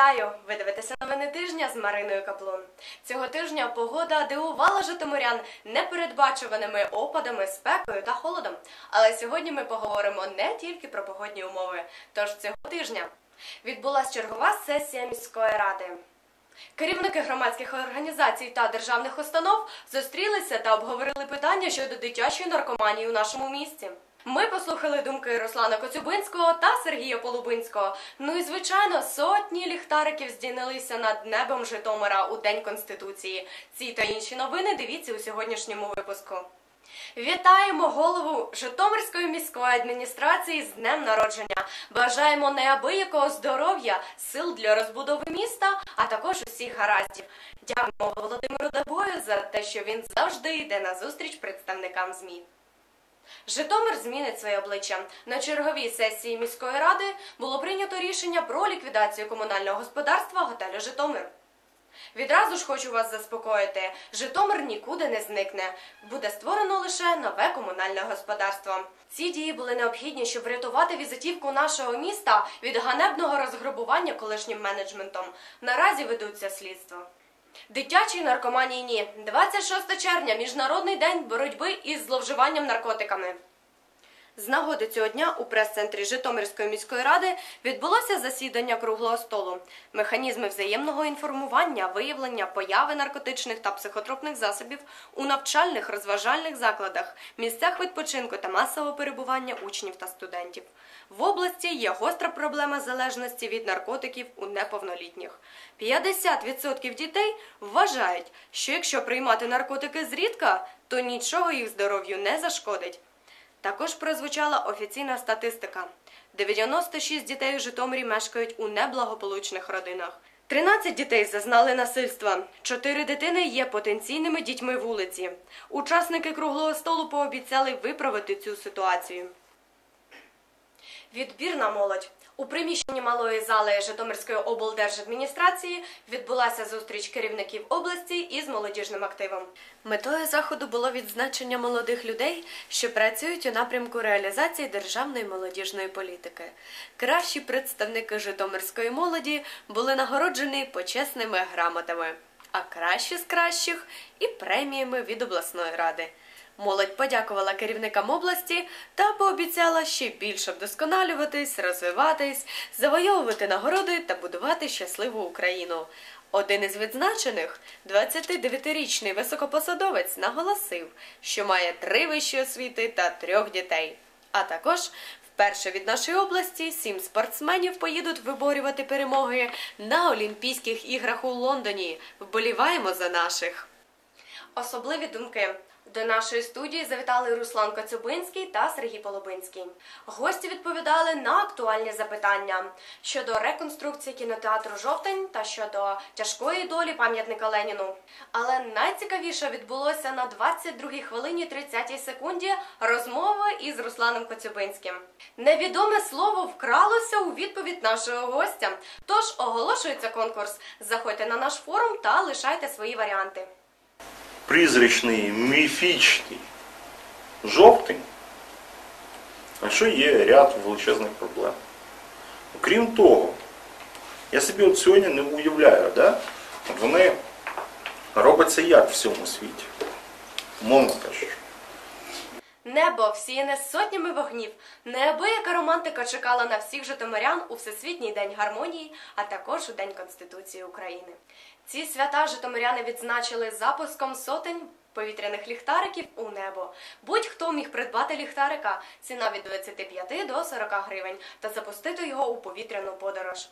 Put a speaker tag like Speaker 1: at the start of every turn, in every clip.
Speaker 1: Вітаю! Ви дивитеся новини тижня з Мариною Каплун. Цього тижня погода дивувала житомирян непередбачуваними опадами, спекою та холодом. Але сьогодні ми поговоримо не тільки про погодні умови. Тож цього тижня відбулася чергова сесія міської ради. Керівники громадських організацій та державних установ зустрілися та обговорили питання щодо дитячої наркоманії у нашому місті. Ми послухали думки Руслана Коцюбинського та Сергія Полубинського. Ну і звичайно, сотні ліхтариків здійнилися над небом Житомира у День Конституції. Ці та інші новини дивіться у сьогоднішньому випуску. Вітаємо голову Житомирської міської адміністрації з днем народження. Бажаємо неабиякого здоров'я, сил для розбудови міста, а також усіх гараздів. Дякуємо Володимиру Дабою за те, що він завжди йде на зустріч представникам ЗМІ. Житомир змінить своє обличчя. На черговій сесії міської ради було прийнято рішення про ліквідацію комунального господарства готелю Житомир. Відразу ж хочу вас заспокоїти: Житомир нікуди не зникне. Буде створено лише нове комунальне господарство. Ці дії були необхідні, щоб врятувати візитівку нашого міста від ганебного розграбування колишнім менеджментом. Наразі ведуться слідства. Дитячій наркоманії ні. 26 червня міжнародний день боротьби із зловживанням наркотиками. З нагоди цього дня у прес-центрі Житомирської міської ради відбулося засідання круглого столу. Механізми взаємного інформування, виявлення появи наркотичних та психотропних засобів у навчальних розважальних закладах, місцях відпочинку та масового перебування учнів та студентів. В області є гостра проблема залежності від наркотиків у неповнолітніх. 50% дітей вважають, що якщо приймати наркотики зрідка, то нічого їх здоров'ю не зашкодить. Також прозвучала офіційна статистика: 96 дітей у Житомирі мешкають у неблагополучних родинах. 13 дітей зазнали насильства. 4 дитини є потенційними дітьми вулиці. Учасники круглого столу пообіцяли виправити цю ситуацію. Відбірна молодь. У приміщенні малої зали Житомирської облдержадміністрації відбулася зустріч керівників області із молодіжним активом. Метою заходу було відзначення молодих людей, що працюють у напрямку реалізації державної молодіжної політики. Кращі представники Житомирської молоді були нагороджені почесними грамотами, а кращі з кращих і преміями від обласної ради. Молодь подякувала керівникам області та пообіцяла ще більше вдосконалюватись, розвиватись, завойовувати нагороди та будувати щасливу Україну. Один із відзначених, 29-річний високопосадовець, наголосив, що має три вищі освіти та трьох дітей. А також вперше від нашої області сім спортсменів поїдуть виборювати перемоги на Олімпійських іграх у Лондоні. Вболіваємо за наших. Особливі думки. До нашої студії завітали Руслан Коцюбинський та Сергій Полобинський. Гості відповідали на актуальні запитання щодо реконструкції кінотеатру Жовтень та щодо тяжкої долі пам'ятника Леніну. Але найцікавіше відбулося на 22-й хвилині 30 секунді розмови із Русланом Коцюбинським. Невідоме слово вкралося у відповідь нашого гостя. Тож оголошується конкурс. Заходьте на наш форум та лишайте свої варіанти
Speaker 2: призрачний, міфічний жовтень, а що є ряд величезних проблем. Окрім того, я собі от сьогодні не уявляю, да? От вони робляться як в цьому світі. Умовно кажучи.
Speaker 1: Небо всіяне сотнями вогнів. Неабияка романтика чекала на всіх житомирян у Всесвітній день гармонії, а також у День Конституції України. Ці свята житомиряни відзначили запуском сотень повітряних ліхтариків у небо. Будь-хто міг придбати ліхтарика, ціна від 25 до 40 гривень, та запустити його у повітряну подорож.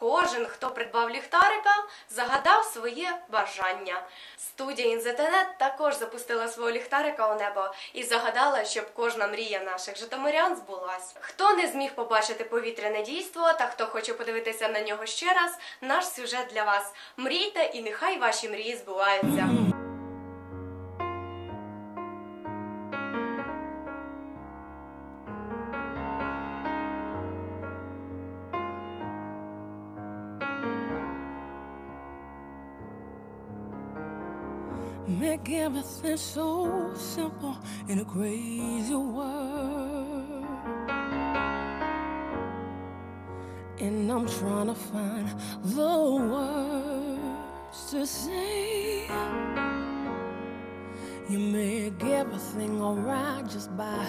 Speaker 1: Кожен, хто придбав ліхтарика, загадав своє бажання. Студія Інзетенет також запустила свого ліхтарика у небо і загадала, щоб кожна мрія наших житомирян збулась. Хто не зміг побачити повітряне дійство та хто хоче подивитися на нього ще раз, наш сюжет для вас. Мрійте і нехай ваші мрії збуваються.
Speaker 3: Make everything so simple in a crazy world. And I'm trying to find the words to say. You make everything alright just by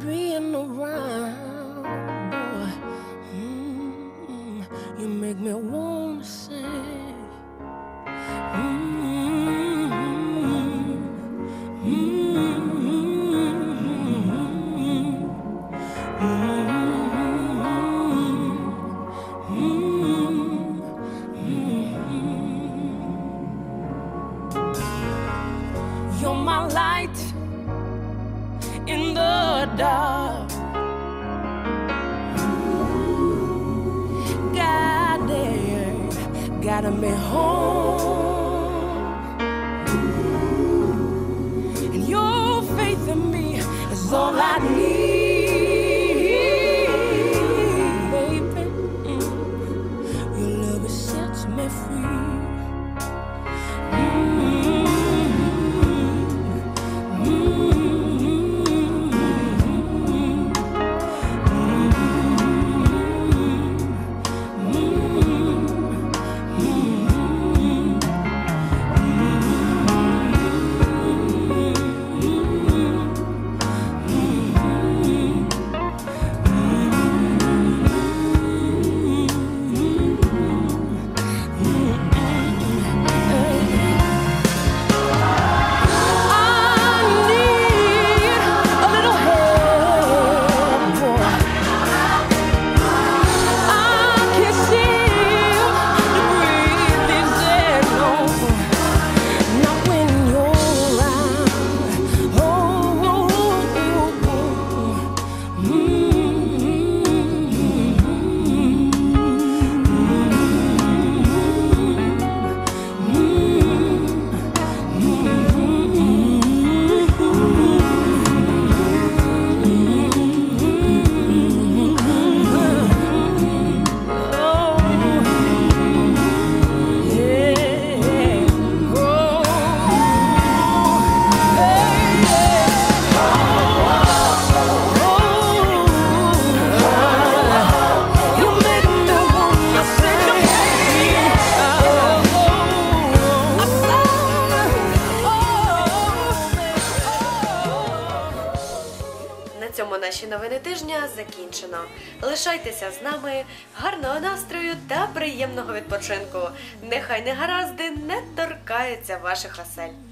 Speaker 3: being around. Boy. Mm, you make me wanna sing. Mm, Guiding, guiding me home. And your faith in me is all I need, baby. Mm. Your love me free.
Speaker 1: Цьому наші новини тижня закінчено. Лишайтеся з нами, гарного настрою та приємного відпочинку. Нехай негаразди не торкаються ваших осель.